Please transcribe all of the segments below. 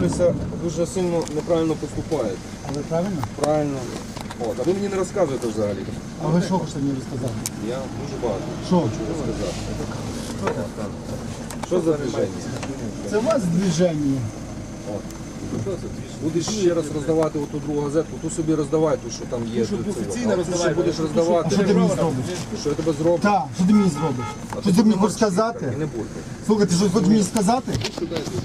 дивлюся, дуже сильно неправильно поступаєте. Але правильно? Правильно. От, а ви мені не розказуєте взагалі. А ви що хочете мені розказати? Я дуже багато Що? хочу розказати. Що за движення? Це у вас движення. Будеш ще раз роздавати оту другу газету, ту собі роздавай, ту, що там є. Щоб офіційно Ту, що будеш роздавати, А що ти мені зробиш? що я тебе зроблю. Так, що ти мені зробиш? Що ти мені хочеш сказати? І не буде. Слухай, ти що хочеш мені сказати?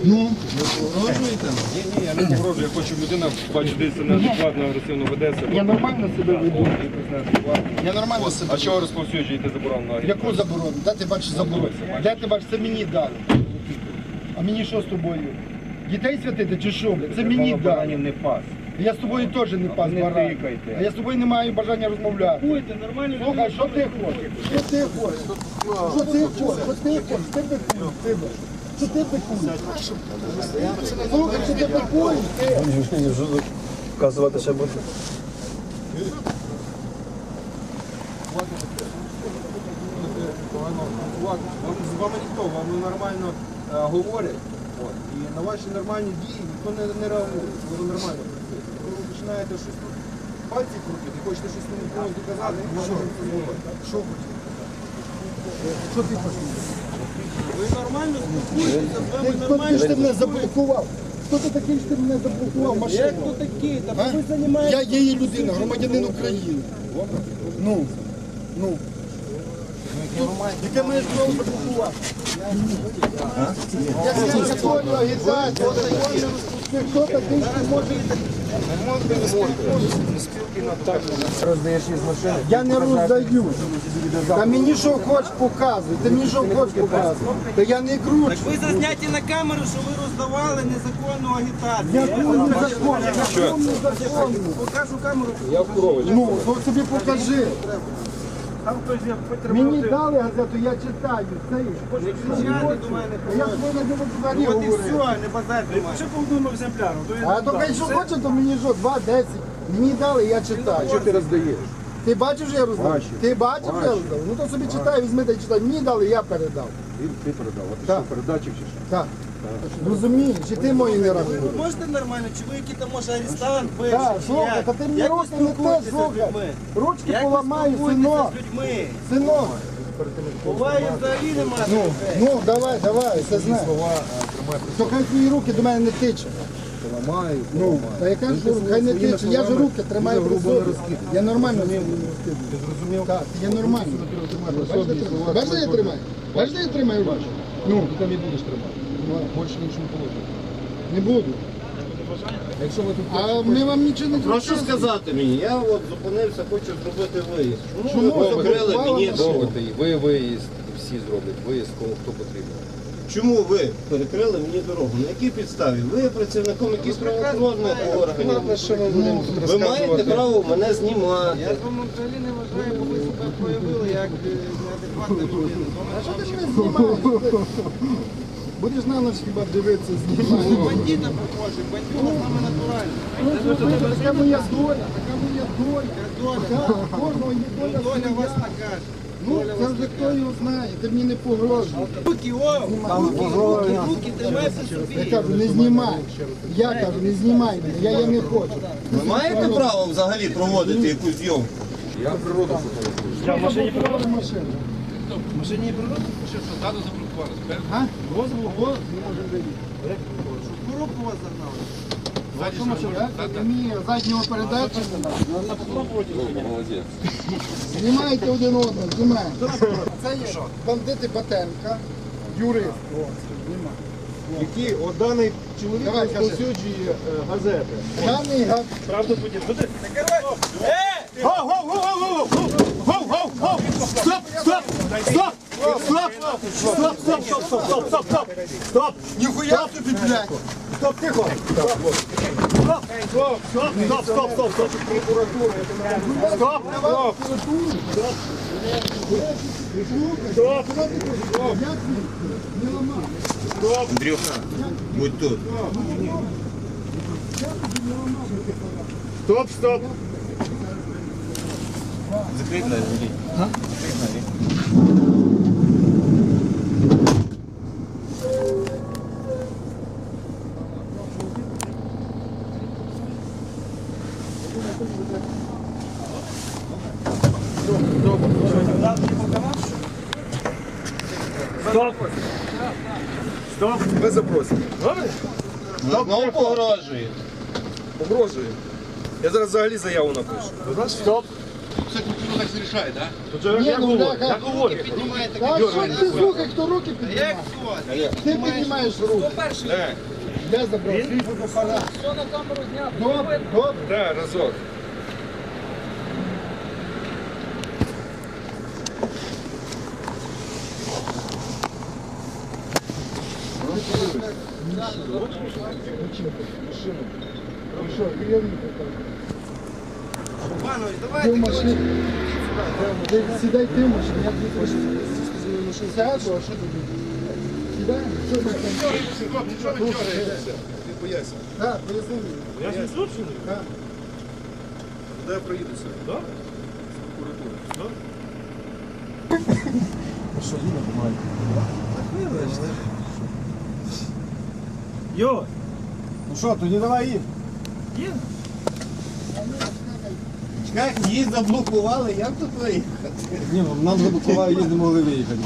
Ну, Ні, ні, я не погрожую, я хочу людина бачу, десь неадекватно, агресивно ведеться. я нормально себе веду. Я нормально себе. А чого розповсюджуєте заборону на Яку заборону? Де ти бачиш заборону? Де ти бачиш? Це мені дали. А мені що з тобою? Дітей святити чи що? Це мені дали. не пас. Я з тобою теж не пас Не баран. тикайте. А я з тобою не маю бажання розмовляти. Будьте нормально. Слухай, що ти хочеш? Що ти хочеш? Що ти хочеш? Що ти хочеш? Ти ти б. Що ти бикуєш? Слухай, що ти бикуєш? Ти. Вказувати ще буде. Вам, з вами ніхто, вам нормально е, говорять. От. І на ваші нормальні дії ніхто не, не реагує. Ви нормально працюєте. Коли ви починаєте щось тут пальці крутити, хочете щось комусь комусь доказати, не можете. Що хочеш? Що ти хочеш? Ви нормально спілкуєтеся, з Ти вами хто такий, нормально. що ти мене заблокував? Хто ти такий, що ти мене заблокував Як машину? хто такий? Та А? ви займаєтесь. Я є людина, громадянин України. Ну, ну. Яке маєш право заблокувати? Я агітацію, законну Ти хто такий, може... Роздаєш із машини. Я не роздаю. Та мені що хоч показуй, ти мені що хоч показуй. Та я не кручу. Так ви зазняті на камеру, що ви роздавали незаконну агітацію. Я незаконно, незаконно. Покажу камеру. Я в. Ну, то собі покажи. Там хтось є Мені дали газету, я читаю. Це Не кричати до мене. я повинен не взагалі От і все, не базар до мене. по одному екземпляру. А то хай що хоче, то мені що, 2, 10. Мені дали, я читаю. Що ти роздаєш? Ти бачив, що я роздав? Бачу. Ти бачив, що я роздав? Ну то собі читай, візьми та й читай. Мені дали, я передав. Ти, ти передав. А ти Так. що, передатчик чи що? Так. Розумієш, чи ти мої не Ви рахуєш? можете нормально, чи ви який там може арестант, Так, бивший, чи слухай, як? та ти мені Як ви руки не те, спілкуєтеся з слухай. людьми? Ручки Як ви поламаю, спілкуєтеся синок. з людьми? Синок. Буває взагалі немає. Ну, ну, давай, давай, це знаю. То хай твої руки до мене не тиче. Ламаю. Ну, та яка ж хай не тиче, я ж руки тримаю при собі. Я нормально Ти зрозумів? Так, я нормально. Де я тримаю? Бачиш, де я тримаю руки? Ну, Ти там і будеш тримати. Більше нічого не положено. не буду. Якщо ви тут А ми вам нічого не Прошу сказати мені, я от зупинився, хочу зробити виїзд. Чому Чому ви закрили мені і ви виїзд, всі зроблять виїзд, кому хто потрібен. Чому ви перекрили мені дорогу? На якій підставі? Ви є працівником якихось правоохоронних органів. Ви маєте право мене знімати. Я з вами взагалі не вважаю, бо ви себе проявили як е, неадекватна людина. А що ти мене? Будеш на ніч хіба дивитися, знімати. Бандита похожий, бандюга саме натуральний. Ну, Така моя доля, така моя доля. Доля, Кожного є доля доля вас накаже. Ну, це вже хто його знає, ти мені не погрожуй. Руки, о, руки, руки, руки, тримай при Я собі. кажу, не знімай. Я кажу, не знімай мене, я, я не хочу. Ви маєте право взагалі проводити якусь зйомку? Я природу фотографую. Я в машині проводу машину. Машині природи, що що ззаду заблокували. А? Дозволу. Коробку вас загнали. Так, Ні, заднього передачі. Знімайте один одного, знімайте. Це є бандити Батенка, юрист. Які от даний чоловік розповсюджує е, газети. Даний гад. Правда буде? Буде? Ніхуя тобі, блядь. Стоп, тихо! Стоп, стоп, стоп, стоп, стоп, стоп. Стоп, стоп. Стоп. Андрюха, будь тут. Стоп, стоп. Закрий двері. Стоп! Стоп! Ми запросимо. Знову погрожує. Погрожує. Я зараз взагалі заяву напишу. Стоп! Все-таки так зарішає, так? Ну, Ні, ну як говорю. Ти слухай, хто руки піднімає. Ти піднімаєш руки. Я забрав. Добре, добре. Де, разок. Ну що, Іванович, Ти в давайте. машині. Ти Сідай ти в машині, я тобі хочу. Сяду, а що тобі? Сідай, що ти там? Ти бояйся. Так, поясни. Я ж відсутній. Так. Де я проїду сьогодні? Да? Прокуратура. Йо! Ну що, тоді давай їм. Є? Чекай, її заблокували, як тут виїхати? Ні, нам заблокували, їздимо могли виїхати.